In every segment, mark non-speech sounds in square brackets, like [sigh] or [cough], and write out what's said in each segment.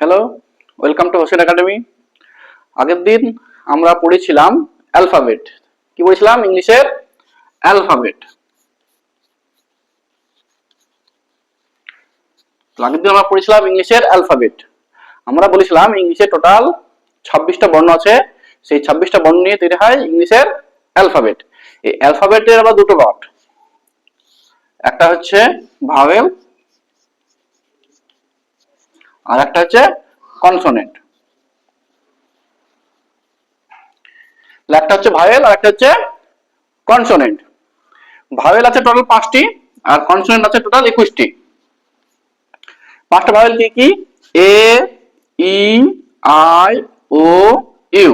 Hello welcome to Hossain academy আগের দিন আমরা পড়েছিলাম অ্যালফাবেট কি পড়েছিলাম ইংলিশের? অ্যালফাবেট আগের দিন আমরা পড়েছিলাম ইংলিশের অ্যালফাবেট আমরা বলেছিলাম ইংলিশে টোটাল ছাব্বিশটা বর্ণ আছে। সেই ছাব্বিশটা বর্ণ নিয়ে তৈরি হয় ইংলিশের অ্যালফাবেট এই অ্যালফাবেটের আবার দুটো পার্ট একটা হচ্ছে ভাওয়েল আর একটা হচ্ছে কনসোনেন্ট একটা হচ্ছে ভাওয়েল আর একটা হচ্ছে কনসোনেন্ট ভাওয়েল আছে টোটাল পাঁচটি, আর কনসোনেন্ট আছে টোটাল একুশটি। পাঁচটা ভাওয়েল কি কি? এ ই আই ও ইউ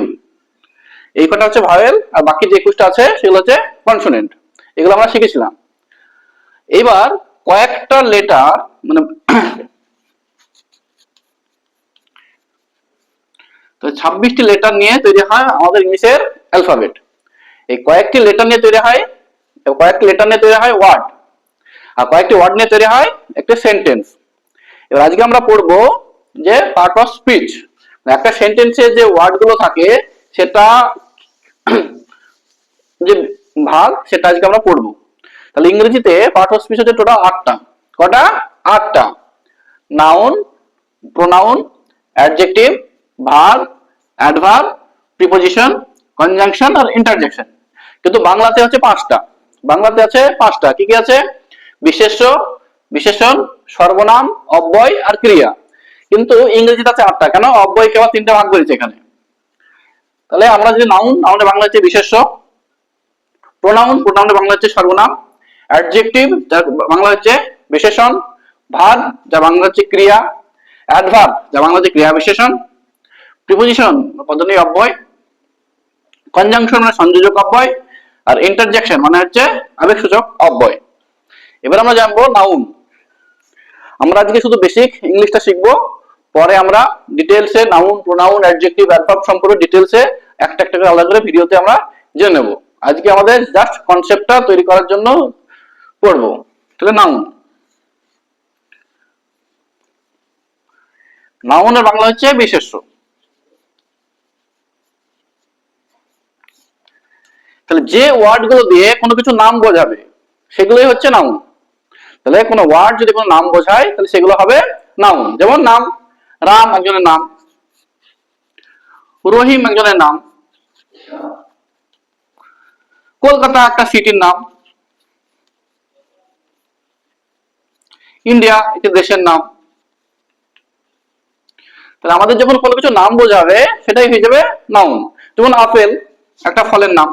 এই কটা হচ্ছে ভাওয়েল আর বাকি যে একুশটা আছে, সেগুলো হচ্ছে কনসোনেন্ট এগুলো আমরা শিখেছিলাম। এবার কয়েকটা লেটার মানে তো ছাব্বিশটি লেটার নিয়ে তৈরি হয় আমাদের ইংলিশের অ্যালফাবেট এই কয়েকটি লেটার নিয়ে তৈরি হয়, কয়েকটি লেটার নিয়ে তৈরি হয় ওয়ার্ড আর কয়েকটি ওয়ার্ড নিয়ে তৈরি হয় একটি সেন্টেন্স এবার আজকে আমরা পড়ব যে পার্ট অফ স্পিচ একটা সেন্টেন্সে যে ওয়ার্ডগুলো থাকে, সেটা যে ভাগ, সেটা আজকে আমরা পড়ব। তাহলে ইংরেজিতে পার্ট অফ স্পিচ হচ্ছে টোটাল আটটা। কটা? আটটা। Noun pronoun adjective verb adverb preposition conjunction আর ইন্টারজেকশন কিন্তু বাংলাতে হচ্ছে পাঁচটা। বাংলাতে আছে পাঁচটা। কি কি আছে? বিশেষ্য, বিশেষণ, সর্বনাম, অব্যয় আর ক্রিয়া। কিন্তু ইংরেজিতে আছে আটটা। কেন? অব্যয়কে কেবল তিনটা ভাগ করেছে এখানে। তাহলে আমরা যদি নাউন নাউনে বাংলা হচ্ছে বিশেষ্য প্রোনাউন প্রোনাউনে বাংলা হচ্ছে সর্বনাম অ্যাডজেক্টিভ যা বাংলা হচ্ছে বিশেষণ ভার যা বাংলা হচ্ছে ক্রিয়া অ্যাডভার্ব যা বাংলা হচ্ছে ক্রিয়া বিশেষণ প্রিপোজিশন পদনী অব্যয় কনজাংশন মানে সংযোজক অব্যয়, আর ইন্টারজেকশন মানে হচ্ছে আবেগসূচক অব্যয়। এবার আমরা জানব নাউন আমরা আজকে শুধু বেসিক ইংলিশটা শিখব, পরে আমরা ডিটেলসে নাউন প্রোনাউন অ্যাডজেক্টিভ অ্যাডভার্ব সম্পর্কে ডিটেলসে একটা একটা করে আলাদা করে ভিডিওতে আমরা জেনে নেব। আজকে আমাদের জাস্ট কনসেপ্টটা তৈরি করার জন্য পড়ব। তাহলে নাউন নাউনের বাংলা হচ্ছে বিশেষ্য। তাহলে যে ওয়ার্ডগুলো দিয়ে কোনো কিছু নাম বোঝাবে, সেগুলোই হচ্ছে নাউন তাহলে কোনো ওয়ার্ড যদি কোনো নাম বোঝায়, তাহলে সেগুলো হবে নাউন যেমন নাম, রাম একজনের নাম, রহিম একজনের নাম, কলকাতা একটা সিটির নাম ইন্ডিয়া একটি দেশের নাম। তাহলে আমাদের যখন কোনো কিছু নাম বোঝাবে, সেটাই হয়ে যাবে নাউন যেমন আপেল, একটা ফলের নাম।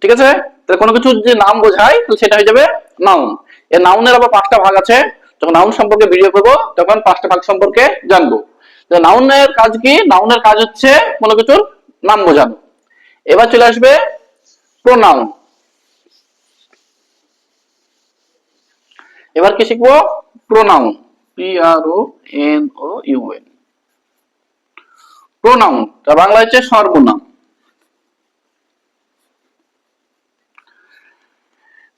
ঠিক আছে? তাহলে কোনো কিছু যে নাম বোঝায়, তাহলে সেটা হয়ে যাবে নাউন এর নাউনের আবার পাঁচটা ভাগ আছে। যখন নাউন সম্পর্কে ভিডিও করব, তখন পাঁচটা ভাগ সম্পর্কে জানব। নাউনের কাজ কি? নাউনের কাজ হচ্ছে কোনো কিছুর নাম বোঝানো। এবার চলে আসবে প্রোনাউন এবার কি শিখব? Pronoun P R O N O U N pronoun Bangla হচ্ছে সর্বনাম।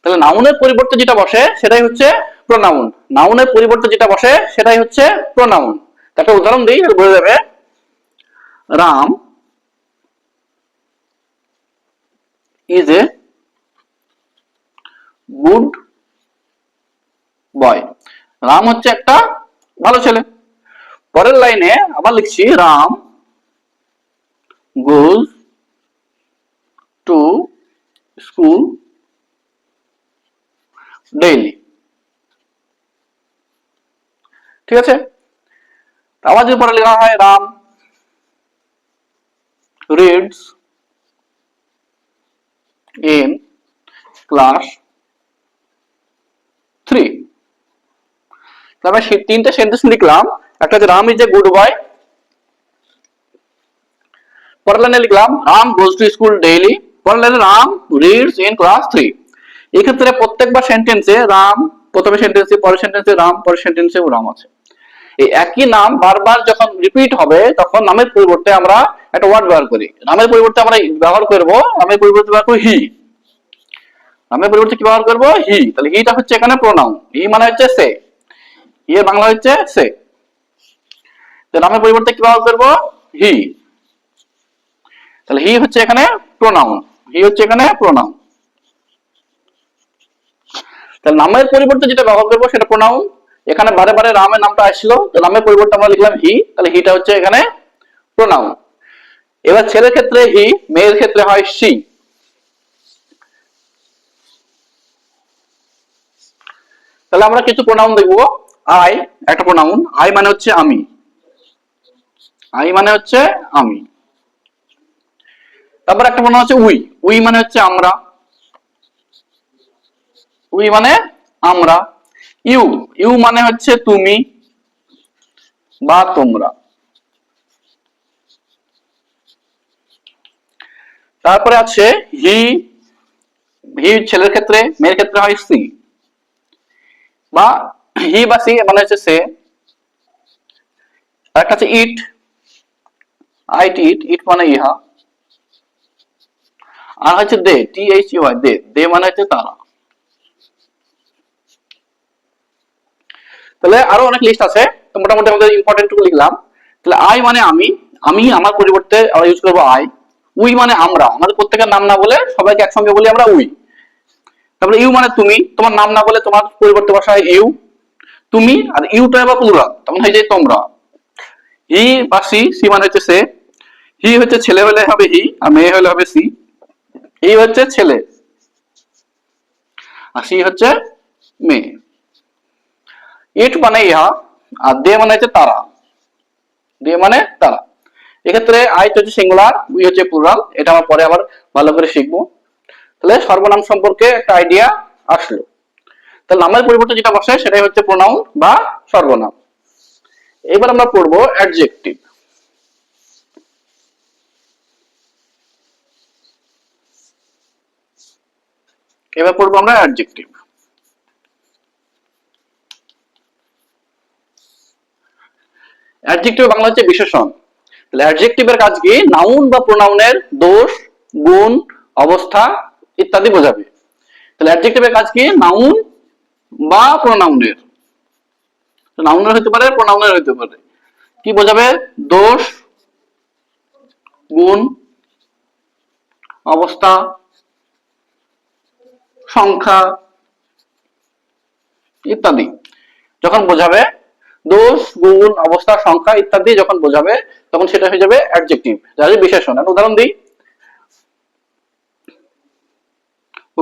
তাহলে নাউনের পরিবর্তে যেটা বসে, সেটাই হচ্ছে প্রোনাউন। নাউনের পরিবর্তে যেটা বসে, সেটাই হচ্ছে প্রোনাউন। একটা উদাহরণ দিই বোঝা যাবে, Ram is a good boy Ram হচ্ছে একটা ভালো ছেলে। পরের লাইনে আবার লিখছি, Ram goes to school daily ঠিক আছে? আমাদের পরে লেখা হয়, Ram, reads in class, three. তাহলে তিনটা সেন্টেন্স লিখলাম। একটা Ram is a good boy পরের লাইনে লিখলাম, Ram goes to school daily পরের লাইনে Ram reads in class three এক্ষেত্রে প্রত্যেকবার সেন্টেন্সে রাম, প্রথমে সেন্টেন্সে পরের সেন্টেন্সে রাম, পরের সেন্টেন্সে রাম আছে। এই একই নাম বারবার যখন রিপিট হবে, তখন নামের পরিবর্তে আমরা একটা ওয়ার্ড ব্যবহার করি। নামের পরিবর্তে আমরা ব্যবহার করব, নামের পরিবর্তে ব্যবহার করি হি নামের পরিবর্তে কি ব্যবহার করব? হি তাহলে হিটা হচ্ছে এখানে প্রোনাউন হি মানে হচ্ছে সে। হি এর বাংলা হচ্ছে সে। নামের পরিবর্তে কি ব্যবহার করব? হি তাহলে হি হচ্ছে এখানে প্রোনাউন হি হচ্ছে এখানে প্রোনাউন তাহলে নামের পরিবর্তে যেটা ব্যবহার করব সেটা প্রোনাউন এখানে বারে বারে রামের নামটা আসলো, তো নামের পরিবর্তে আমরা লিখলাম হি তাহলে হিটা হচ্ছে এখানে প্রোনাউন এবার ছেলের ক্ষেত্রে হি মেয়ের ক্ষেত্রে হয় সি তাহলে আমরা কিছু প্রোনাউন দেখব। আই একটা প্রোনাউন আই মানে হচ্ছে আমি। আই মানে হচ্ছে আমি। তারপর একটা প্রোনাউন হচ্ছে উই উই মানে হচ্ছে আমরা। উই মানে আমরা। ইউ ইউ মানে হচ্ছে তুমি বা তোমরা। তারপরে আছে হি হি ছেলের ক্ষেত্রে, মেয়ের ক্ষেত্রে হয় সি বা হি বা সি মানে হচ্ছে সে। একটা আছে ইট আইট ইট ইট মানে ইহা। আর হচ্ছে they T H U I they they মানে হচ্ছে তারা। তাহলে আরও অনেক লিস্ট আছে। তো মোটামুটি আমাদের ইম্পর্টেন্ট টুকু লিখলাম। তাহলে আই মানে আমি আমি আমার পরিবর্তে আমরা ইউজ করব আই উই মানে আমরা, আমাদের প্রত্যেকের নাম না বলে সবাইকে একসঙ্গে বলি আমরা উই তারপরে ইউ মানে তুমি, তোমার নাম না বলে তোমার পরিবর্তে বসা হয় ইউ তুমি আর ইউটা এবার পুরা তখন হয়ে যায় তোমরা। হি বা সি সি মানে হচ্ছে সে। হি হচ্ছে ছেলে হলে হবে হি আর মেয়ে হলে হবে সি ই হচ্ছে ছেলে। আর সি হচ্ছে মেয়ে। ইট মানে ইহা, আর দে মানে হচ্ছে তারা। দে মানে তারা। এক্ষেত্রে আইট হচ্ছে সিঙ্গুলার উই হচ্ছে প্লুরাল এটা আমরা পরে আবার ভালো করে শিখব। তাহলে সর্বনাম সম্পর্কে একটা আইডিয়া আসলো। তাহলে নামের পরিবর্তে যেটা বসে, সেটাই হচ্ছে প্রোনাউন বা সর্বনাম। এবার আমরা পড়ব অ্যাডজেক্টিভ এবার পড়ব আমরা অ্যাডজেক্টিভ অ্যাডজেক্টিভ বাংলা হচ্ছে বিশেষণ। তাহলে অ্যাডজেক্টিভের কাজ কি? নাউন বা প্রোনাউনের দোষ, গুণ, অবস্থা ইত্যাদি বোঝাবে। তাহলে অ্যাডজেক্টিভের কাজ কি? নাউন বা প্রোনাউনের নাউনের হতে পারে প্রোনাউনের হতে পারে। কি বোঝাবে? দোষ, গুণ, অবস্থা, সংখ্যা ইত্যাদি। যখন বোঝাবে দোষ গুণ, অবস্থা, সংখ্যা ইত্যাদি যখন বোঝাবে, তখন সেটা হয়ে যাবে অ্যাডজেক্টিভ যার বিশেষণ। একটা উদাহরণ দিই।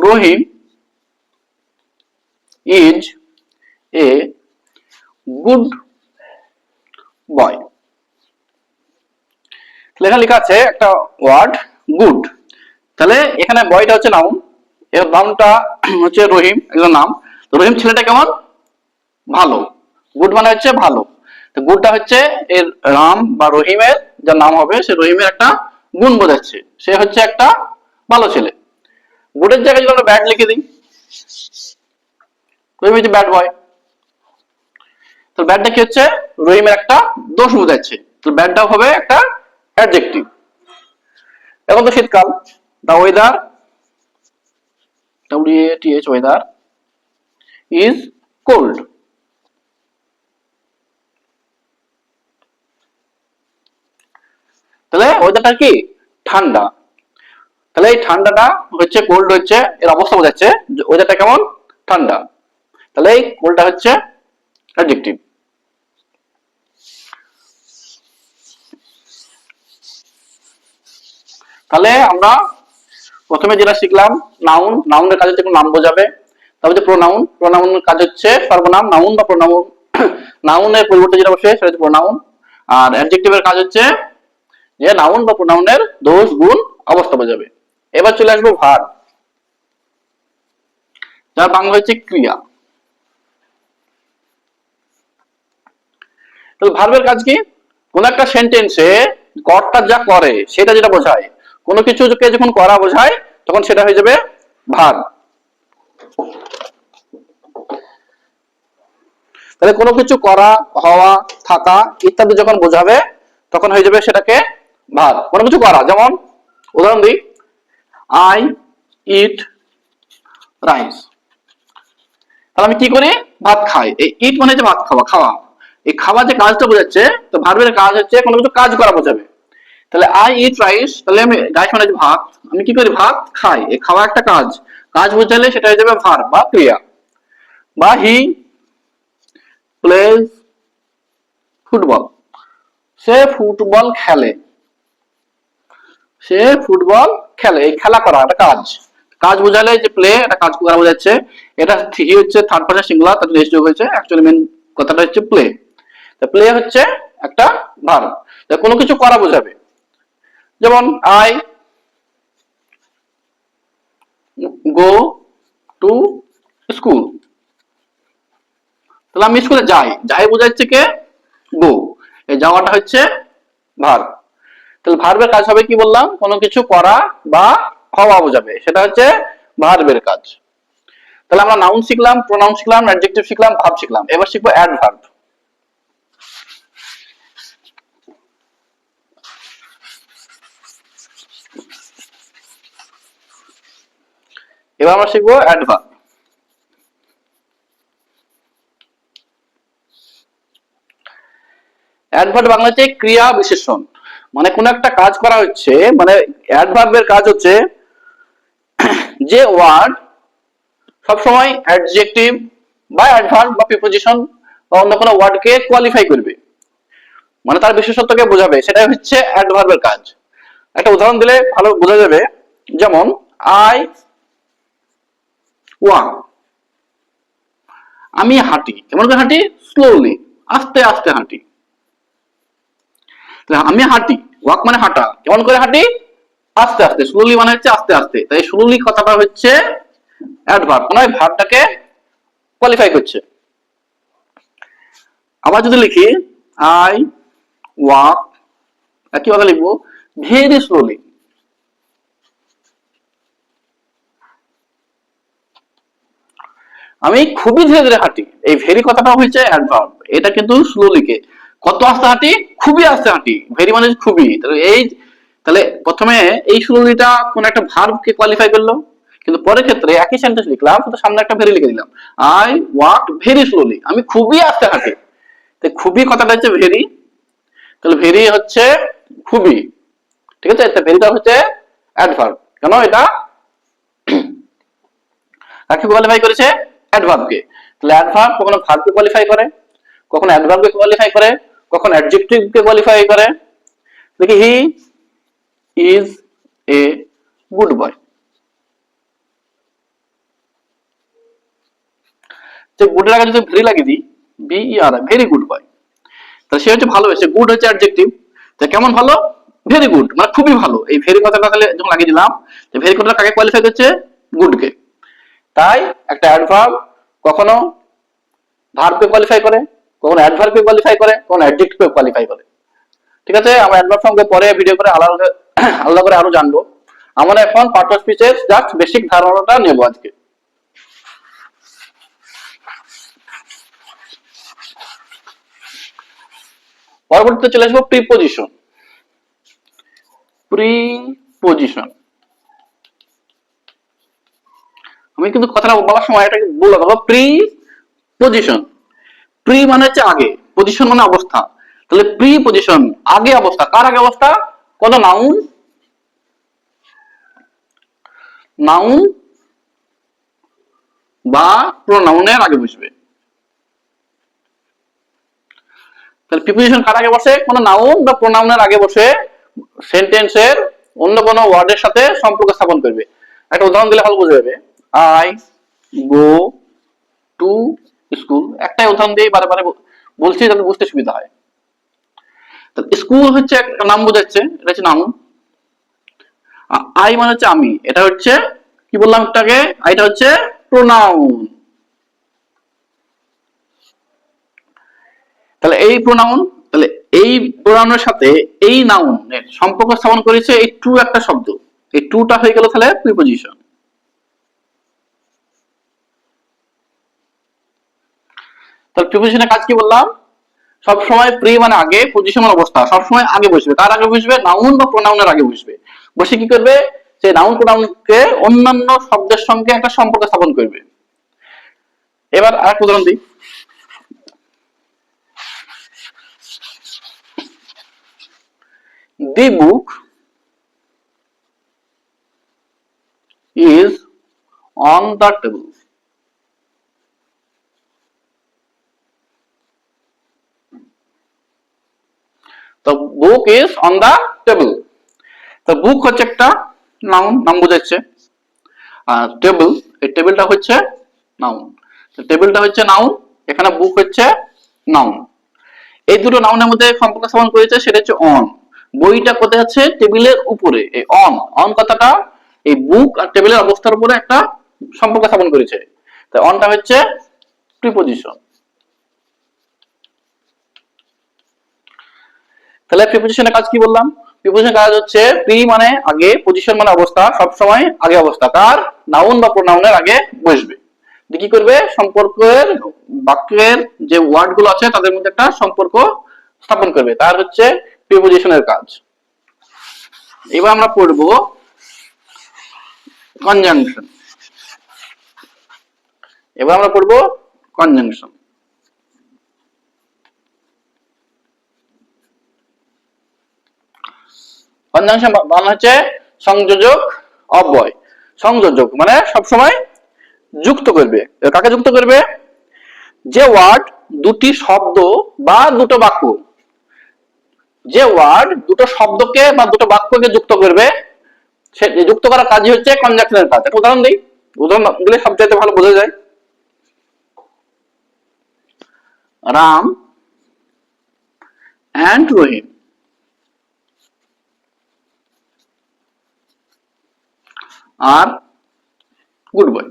রহিম ইজ এ গুড বয় লেখা লেখা আছে একটা ওয়ার্ড গুড তাহলে এখানে বয়টা হচ্ছে নাউন এর নামটা হচ্ছে রহিম একজন নাম। রহিম ছেলেটা কেমন? ভালো। গুড মানে হচ্ছে ভালো। তো গুডটা হচ্ছে এর রাম বা রহিমের, যার নাম হবে, সে রহিমের একটা গুণ বোঝাচ্ছে। সে হচ্ছে একটা ভালো ছেলে। গুডের জায়গায় যদি আমরা ব্যাড লিখে দিই, রহিম হচ্ছে ব্যাড বয় তো ব্যাডটা কি হচ্ছে? রহিমের একটা দোষ বোঝাচ্ছে। তো ব্যাডটাও হবে একটা অ্যাডজেক্টিভ এখন তো শীতকাল। The weather W A T H weather is cold তাহলে ওয়েদারটা কি? ঠান্ডা। তাহলে এই ঠান্ডাটা হচ্ছে কোল্ড হচ্ছে, এর অবস্থা বোঝাচ্ছে ওয়েদারটা কেমন? ঠান্ডা। তাহলে এই কোল্ডটা হচ্ছে অ্যাডজেক্টিভ তাহলে আমরা প্রথমে যেটা শিখলাম নাউন নাউনের কাজ হচ্ছে নাম বোঝাবে। তারপর হচ্ছে প্রোনাউন প্রোনাউনের কাজ হচ্ছে সর্বনাম নাউন বা প্রোনাউন নাউনের [coughs] পরিবর্তে যেটা বসে সেটা হচ্ছে প্রোনাউন আর অ্যাডজেক্টিভের কাজ হচ্ছে যে নাউন বা প্রোনাউনের দোষ, গুণ অবস্থা বোঝাবে। এবার চলে আসব ভার। যার বাংলা হচ্ছে ক্রিয়া। ভার্বের কাজ কি? কোন একটা সেন্টেন্সে কর্তা যা করে, সেটা যেটা বোঝায়, কোনো কিছুকে যখন করা বোঝায়, তখন সেটা হয়ে যাবে ভার। তাহলে কোনো কিছু করা, হওয়া, থাকা ইত্যাদি যখন বোঝাবে, তখন হয়ে যাবে সেটাকে ভার কোনো কিছু করা যেমন, উদাহরণ দিই। I eat rice. তাহলে আমি কি করি? ভাত খাই। এই ইট মানে হচ্ছে ভাত খাওয়া খাওয়া। এই খাওয়া যে কাজটা বোঝাচ্ছে, তো ভার্বের কাজ হচ্ছে কোনো কিছু কাজ করা বোঝাবে। তাহলে আই ইট রাইস, তাহলে আমি রাইস মানে ভাত। আমি কি করি? ভাত খাই। এই খাওয়া একটা কাজ। কাজ বোঝালে সেটা হয়ে যাবে ভার বা ক্রিয়া। বা হি প্লেজ ফুটবল। সে ফুটবল খেলে। সে ফুটবল খেলে, এই খেলা করা একটা কাজ। কাজ বোঝালে যে প্লে একটা কাজ করা বোঝাচ্ছে। এটা হি হচ্ছে থার্ড পার্সন সিঙ্গুলার তার রেস যোগ হয়েছে। অ্যাকচুয়ালি মেন কথাটা হচ্ছে প্লে তা প্লে হচ্ছে একটা ভার কোনো কিছু করা বোঝাবে। যেমন আই গো টু স্কুল তাহলে আমি স্কুলে যাই। যাই বোঝাচ্ছে কে? গো এই যাওয়াটা হচ্ছে ভার তাহলে ভার্বের কাজ হবে কি বললাম? কোনো কিছু করা বা হওয়া বোঝাবে। সেটা হচ্ছে ভার্বের কাজ। তাহলে আমরা নাউন শিখলাম প্রোনাউন শিখলাম অ্যাডজেক্টিভ শিখলাম ভার্ব শিখলাম। এবার শিখব অ্যাডভার্ব এবার আমরা শিখব অ্যাডভার্ব অ্যাডভার্ব বাংলাতে ক্রিয়া বিশেষণ। মানে কোন একটা কাজ করা হচ্ছে মানে অ্যাডভার্বের কাজ হচ্ছে [clears throat] যে ওয়ার্ড সবসময় অ্যাডজেক্টিভ বা অ্যাডভার্ব বা প্রিপোজিশন বা অন্য কোনো ওয়ার্ডকে কোয়ালিফাই করবে। মানে তার বিশেষত্বকে বোঝাবে, সেটাই হচ্ছে অ্যাডভার্বের কাজ। একটা উদাহরণ দিলে ভালো বোঝা যাবে, যেমন আই ওয়াক আমি হাঁটি কেমন করে হাঁটি স্লোলি আস্তে আস্তে হাঁটি। তাহলে আমি হাঁটি, ওয়াক মানে হাঁটা। কেমন করে হাঁটি? আস্তে আস্তে, স্লোলি মানে হচ্ছে আস্তে আস্তে। তাই স্লোলি কথাটা হচ্ছে অ্যাডভার্ব মানে ভার্বটাকে কোয়ালিফাই করছে। আবার যদি লিখি আই ওয়াক একই কথা লিখব ভেরি স্লোলি আমি খুবই ধীরে ধীরে হাঁটি। এই ভেরি কথাটা হয়েছে অ্যাডভার্ব এটা কিন্তু স্লোলিকে। কত আস্তে হাঁটি? খুবই আস্তে হাঁটি। ভেরি মানে খুবই। তাহলে এই তাহলে প্রথমে এই স্লোলিটা কোন একটা ভার্বকে কোয়ালিফাই করল। কিন্তু পরের ক্ষেত্রে একই সেন্টেন্স লিখলাম, শুধু সামনে একটা ভেরি লিখে দিলাম। আই ওয়াক ভেরি স্লোলি আমি খুবই আস্তে হাঁটি। তো খুবই কথাটা হচ্ছে ভেরি তাহলে ভেরি হচ্ছে খুবই। ঠিক আছে? ভেরিটা হচ্ছে অ্যাডভার্ব কেন এটা? কাকে কোয়ালিফাই করেছে? অ্যাডভার্বকে তাহলে অ্যাডভার্ব কখনো ভার্বকে কোয়ালিফাই করে? কখনো অ্যাডভার্বকে কোয়ালিফাই করে? কখনো অ্যাডজেক্টিভকে কোয়ালিফাই করে? দেখি হি ইজ এ গুড বয় যে গুডের আগে যদি ভেরি লাগিয়ে দিই B E R very good boy তাহলে সে হচ্ছে ভালোবেসে গুড হচ্ছে অ্যাডজেক্টিভ তো কেমন ভালো? ভেরি গুড মানে খুবই ভালো। এই ভেরি কথাটা তাহলে যখন লাগিয়ে দিলাম ভেরি কথাটা কাকে কোয়ালিফাই করছে? গুডকে তাই একটা অ্যাডভার্ব কখনো ভার্বকে কোয়ালিফাই করে? কখনো অ্যাডভার্বকে কোয়ালিফাই করে, কখনো অ্যাডজেক্টিভকে কোয়ালিফাই করে। ঠিক আছে? আমরা অ্যাডভার্ব সঙ্গে পরে ভিডিও করে আলাদা [clears throat] আলাদা করে আরও জানব। আমরা এখন পার্ট অফ স্পিচের জাস্ট বেসিক ধারণাটা নেব আজকে। পরবর্তীতে চলে আসব প্রিপোজিশন প্রিপোজিশন আমি কিন্তু কথাটা বলার সময় এটা বলে দেবো প্রি পজিশন প্রি মানে হচ্ছে আগে পজিশন মানে অবস্থা। তাহলে প্রি পজিশন আগে অবস্থা। কার আগে অবস্থা? কত নাউন নাউন বা প্রোনাউনের আগে বসবে। তাহলে প্রিপোজিশন কার আগে বসে? কোনো নাউন বা প্রোনাউনের আগে বসে সেন্টেন্সের অন্য কোনো ওয়ার্ডের সাথে সম্পর্ক স্থাপন করবে। একটা উদাহরণ দিলে ভালো বুঝে যাবে। আই গো টু স্কুল, একটাই উদাহরণ দিয়ে বারে বারে বলছি যাতে বুঝতে সুবিধা হয়। স্কুল হচ্ছে একটা নাম বোঝাচ্ছে, এটা হচ্ছে নাম আই মানে হচ্ছে আমি, এটা হচ্ছে, কি বললাম একটু আগে এটা হচ্ছে প্রোনাউন তাহলে এই প্রোনাউন তাহলে এই প্রোনাউনের সাথে এই নাউনের সম্পর্ক স্থাপন করেছে এই টু একটা শব্দ। এই টুটা হয়ে গেল তাহলে প্রিপোজিশন তাহলে প্রিপোজিশনের কাজ কি বললাম? সব সময় প্রি মানে আগে পজিশন অবস্থা। সব সময় আগে বসবে। তার আগে বসবে? নাউন বা প্রোনাউনের আগে বসবে। বসে কি করবে? সেই নাউন প্রোনাউনকে অন্যান্য শব্দের সঙ্গে একটা সম্পর্ক স্থাপন করবে। এবার আর একটা উদাহরণ দিই। the book is on the table the book is on the table. The book হচ্ছে একটা নাউন নাম বোঝাচ্ছে। আর টেবিল এই টেবিলটা হচ্ছে নাউন টেবিলটা হচ্ছে নাউন এখানে বুক হচ্ছে নাউন এই দুটো নাউনের মধ্যে সম্পর্ক স্থাপন করেছে, সেটা হচ্ছে অন বইটা কোথায় আছে? টেবিলের উপরে। এই অন অন কথাটা এই বুক আর টেবিলের অবস্থার উপরে একটা সম্পর্ক স্থাপন করেছে। তাই অনটা হচ্ছে প্রিপোজিশন তাহলে প্রিপোজিশনের কাজ কি বললাম? প্রিপোজিশনের কাজ হচ্ছে প্রি মানে আগে পজিশন মানে অবস্থা সব সময় আগে অবস্থা কার নাউন বা প্রোনাউনের আগে বসবে। কি করবে? সম্পর্কের, বাক্যের যে ওয়ার্ডগুলো আছে, তাদের মধ্যে একটা সম্পর্ক স্থাপন করবে। তার হচ্ছে প্রিপোজিশনের কাজ। এবার আমরা পড়ব কনজাংশন এবার আমরা পড়ব কনজাংশন কনজাংশন বাংলা হচ্ছে সংযোজক অব্যয়। সংযোজক মানে সবসময় যুক্ত করবে। কাকে যুক্ত করবে? যে ওয়ার্ড দুটি শব্দ বা দুটো বাক্য, যে ওয়ার্ড দুটো শব্দকে বা দুটো বাক্যকে যুক্ত করবে, সে যুক্ত করার কাজই হচ্ছে কনজাংশনের কাজ একটা উদাহরণ দিই। উদাহরণ দিলে সবচেয়ে ভালো বোঝা যায়। Ram and Rahim. R good boy.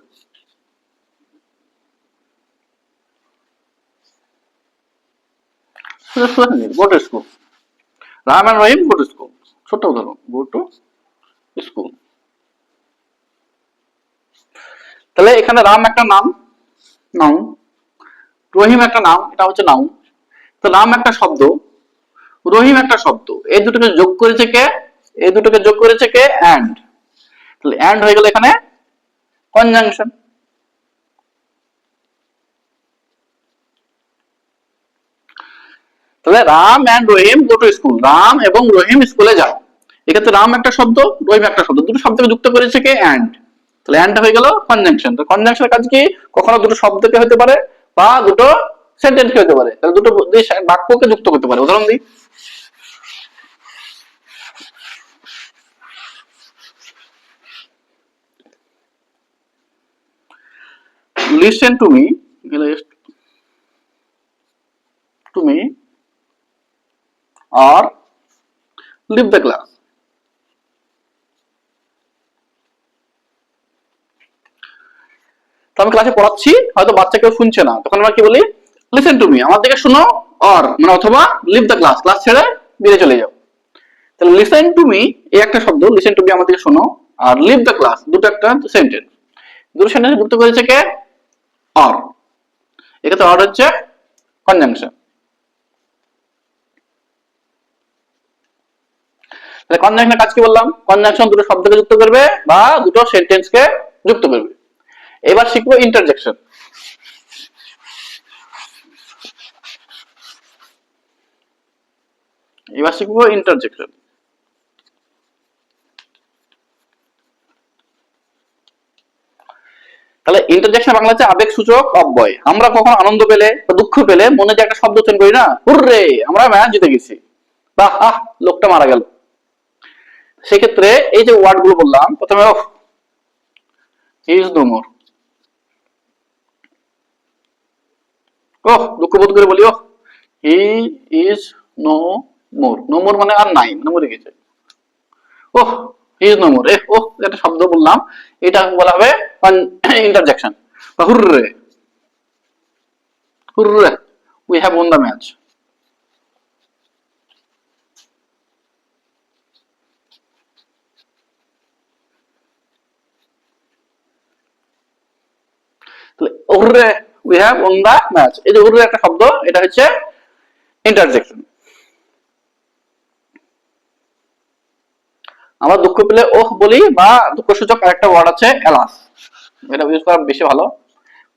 Go to ছোট্ট উদাহরণ school. তাহলে এখানে রাম একটা নাম নাউন রহিম একটা নাম এটা হচ্ছে নাউন তো রাম একটা শব্দ রহিম একটা শব্দ এই দুটোকে যোগ করেছে কে এই দুটোকে যোগ করেছে কে অ্যান্ড তাহলে অ্যান্ড হয়ে গেল এখানে কনজাংশন তাহলে Ram and Rahim go school Ram এবং রহিম স্কুলে যাও। এক্ষেত্রে রাম একটা শব্দ, রহিম একটা শব্দ, দুটো শব্দকে যুক্ত করেছে কে? অ্যান্ড তাহলে অ্যান্ড হয়ে গেল কনজাংশন তো কনজাংশনের কাজ কি? কখনো দুটো শব্দকে হতে পারে বা দুটো সেন্টেন্সকে হতে পারে। তাহলে দুটো বাক্যকে যুক্ত করতে পারে। উদাহরণ দিই। Listen to me to me, or leave the class. তো আমি ক্লাসে পড়াচ্ছি, হয়তো বাচ্চা কেউ শুনছে না। তখন আমরা কি বলি? লিসেন টু মি আমার দিকে শুনো অর মানে অথবা লিভ দ্য ক্লাস ক্লাস ছেড়ে বেরিয়ে চলে যাও। তাহলে লিসেন টু মি এই একটা শব্দ লিসেন টু মি আমার দিকে শোনো, আর লিভ দ্য ক্লাস দুটো একটা সেন্টেন্স দুটো সেন্টেন্স যুক্ত করেছে কে? অর এক্ষেত্রে অর হচ্ছে কনজাংশন তাহলে কনজাংশনের কাজ কি বললাম? কনজাংশন দুটো শব্দকে যুক্ত করবে বা দুটো সেন্টেন্সকে যুক্ত করবে। এবার শিখব ইন্টারজেকশন এবার শিখব ইন্টারজেকশন ইন্টারজেকশন বাংলা হচ্ছে আবেগ সূচক অব্যয়। আমরা কখন আনন্দ পেলে দুঃখ পেলে মনে যে একটা শব্দ উচ্চারণ করি না। হুররে! আমরা ম্যাচ জিতে গেছি। বাহ, আহ, লোকটা মারা গেল। সেক্ষেত্রে এই যে ওয়ার্ডগুলো বললাম, প্রথমে of is no more oh, দুঃখ করে বলি, ওহ। He is no more no more মানে আর নাই মানে মরে গেছে। ওহ ওহ, একটা শব্দ বললাম, এটা বলা হবে ইন্টারজেকশন বা hurray. Hurray we have won the match we have won the match এই যে হুররে একটা শব্দ, এটা হচ্ছে ইন্টারজেকশন আমরা দুঃখ পেলে ওহ বলি বা দুঃখ সূচক আরেকটা ওয়ার্ড আছে এলাস। এটা ইউজ করা বেশি ভালো।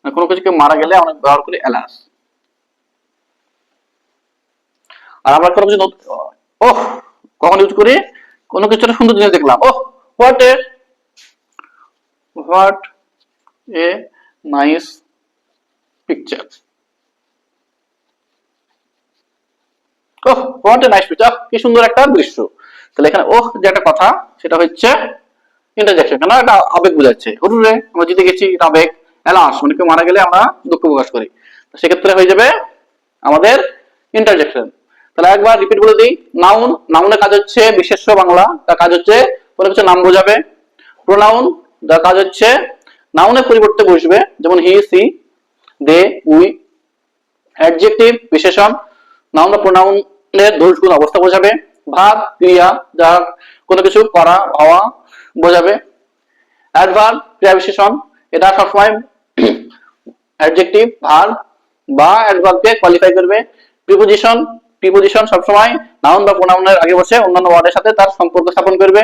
মানে কোনো কিছুকে মারা গেলে আমরা ব্যবহার করি এলাস। আর আমরা কোনো কিছু ওহ, কখন ইউজ করি? কোনো কিছু সুন্দর জিনিস দেখলাম। ওহ what a what a nice picture oh what a nice picture কি সুন্দর একটা দৃশ্য। তাহলে এখানে ওহ যে একটা কথা, সেটা হচ্ছে ইন্টারজেকশন কেন? এটা আবেগ বোঝাচ্ছে। হুরুরে, আমরা জিতে গেছি এটা আবেগ এলাস মানে কেউ মারা গেলে আমরা দুঃখ প্রকাশ করি। সেক্ষেত্রে হয়ে যাবে আমাদের ইন্টারজেকশন তাহলে একবার রিপিট বলে দিই। নাউন নাউনের কাজ হচ্ছে বিশেষ্য বাংলা, তার কাজ হচ্ছে কোনো কিছু নাম বোঝাবে। প্রোনাউন যার কাজ হচ্ছে নাউনের পরিবর্তে বসবে, যেমন he she they we adjective বিশেষণ নাউন বা প্রোনাউনের দোষ অবস্থা বোঝাবে। ভাব ক্রিয়া যা কোনো কিছু, করা, হওয়া বোঝাবে। অ্যাডভার্ব ক্রিয়া বিশেষণ, এটা সবসময় [clears throat] অ্যাডজেক্টিভ ভার্ব বা অ্যাডভার্বকে কোয়ালিফাই করবে। প্রিপোজিশন প্রিপোজিশন সবসময় নাউন বা প্রোনাউনের আগে বসে অন্যান্য ওয়ার্ডের সাথে তার সম্পর্ক স্থাপন করবে।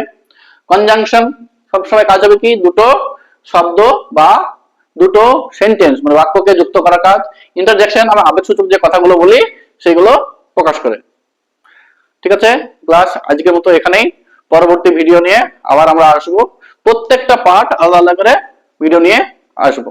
কনজাংশন সবসময় কাজ হবে কি? দুটো শব্দ বা দুটো সেন্টেন্স মানে বাক্যকে যুক্ত করা কাজ। ইন্টারজেকশন আমরা আবেগসূচক যে কথাগুলো বলি, সেগুলো প্রকাশ করে। ঠিক আছে? ক্লাস আজকের মতো এখানেই। পরবর্তী ভিডিও নিয়ে আবার আমরা আসব। প্রত্যেকটা পার্ট আলাদা আলাদা করে ভিডিও নিয়ে আসব।